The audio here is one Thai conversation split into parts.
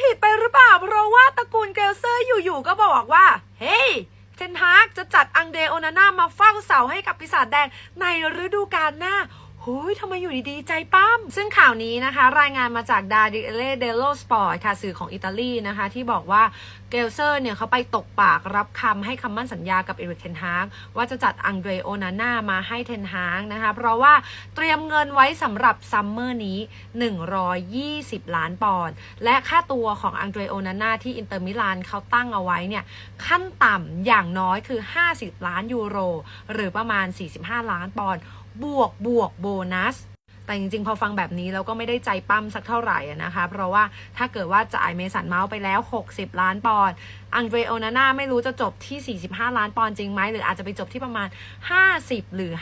ผิดไปหรือเปล่า เพราะว่าตระกูลเกลเซอร์อยู่ๆก็บอกว่า เฮ้ยเทนฮากจะจัดอังเดโอนาน่ามาเฝ้าเสาให้กับปีศาจแดงในฤดูกาลหน้า หุยทำไมอยู่ดีๆ ใจปั้ม ซึ่งข่าวนี้นะคะ รายงานมาจากดาดิเลเดโลสปอร์ตค่ะสื่อของอิตาลีนะคะ ที่บอกว่าเกลเซอร์เนี่ยเขาไปตกปากรับคำให้คำมั่นสัญญากับเอริกเทนฮากว่าจะจัดอังเดรโอนาน่ามาให้เทนฮากนะคะ เพราะว่าเตรียมเงินไว้สำหรับซัมเมอร์นี้ 120 ล้านปอนด์และค่าตัวของอังเดรโอนาน่าที่อินเตอร์มิลานเขาตั้งเอาไว้เนี่ยขั้นต่ำอย่างน้อยคือ 50 ล้านยูโร หรือประมาณ 45 ล้านปอนด์ บวกบวกโบนัสแต่จริงๆ พอฟังแบบนี้เราก็ไม่ได้ใจปั้มสักเท่าไหร่นะคะ เพราะว่าถ้าเกิดว่าจ่ายเมสันเมาส์ไปแล้ว 60 ล้านปอนด์ อังเดรโอนาน่าไม่รู้จะจบที่ 45 ล้านปอนด์จริงไหม หรืออาจจะไปจบที่ประมาณ 50 หรือ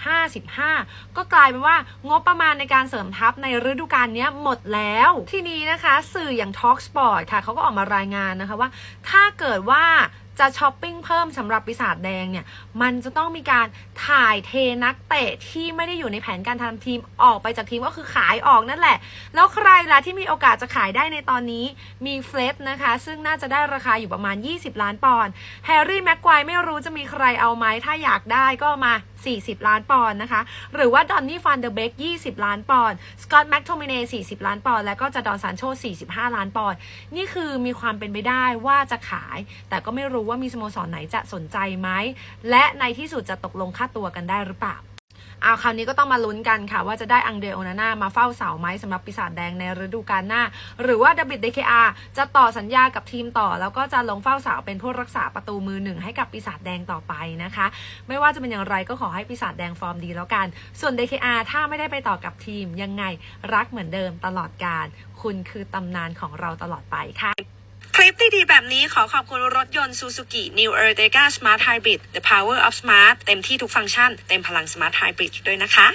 55 ก็กลายเป็นว่างบประมาณในการเสริมทัพในฤดูกาลนี้หมดแล้ว ทีนี้นะคะ สื่ออย่าง Talk Sport ค่ะเขาก็ออกมารายงานนะคะว่า ถ้าเกิดว่า จะช้อปปิ้งเพิ่มสำหรับปีศาจแดงเนี่ย มันจะต้องมีการถ่ายเทนักเตะที่ไม่ได้อยู่ในแผนการทำทีมออกไปจากทีมก็คือขายออกนั่นแหละ แล้วใครล่ะที่มีโอกาสจะขายได้ในตอนนี้มีเฟลตนะคะ ซึ่งน่าจะได้ราคาอยู่ประมาณ 20 ล้านปอนด์แฮร์รี่แม็กควายไม่รู้จะมีใครเอาไหมถ้าอยากได้ก็มา 40 ล้านปอนด์นะคะ หรือว่าดอนนี่ฟันเดอร์เบก20 ล้านปอนด์สกอตแม็กโทมิเน40 ล้านปอนด์แล้วก็จะดอนซานโช 45 ล้านปอนด์นี่คือมีความเป็นไปได้ว่าจะขาย แต่ก็ไม่รู้ว่ามีสโมสรไหนจะสนใจไหมและในที่สุดจะตกลงค่าตัวกันได้หรือเปล่า เอาคราวนี้ก็ต้องมาลุ้นกันค่ะ ว่าจะได้อังเดโอนาน่ามาเฝ้าเสาไหมสำหรับปีศาจแดงในฤดูกาลหน้า หรือว่าดับบิดเดคอาจะต่อสัญญากับทีมต่อ แล้วก็จะลงเฝ้าเสาเป็นผู้รักษาประตูมือหนึ่งให้กับปีศาจแดงต่อไปนะคะ ไม่ว่าจะเป็นอย่างไรก็ขอให้ปีศาจแดงฟอร์มดีแล้วกัน ส่วน DKR ถ้าไม่ได้ไปต่อกับทีมยังไงรักเหมือนเดิมตลอดการ คุณคือตำนานของเราตลอดไปค่ะ คลิปดีๆแบบนี้ขอขอบคุณรถยนต์ Suzuki New e r t e g a Smart Hybrid The Power of Smart เต็มที่ทุกฟังก์ชัน เต็มพลัง Smart Hybrid ด้วยนะคะ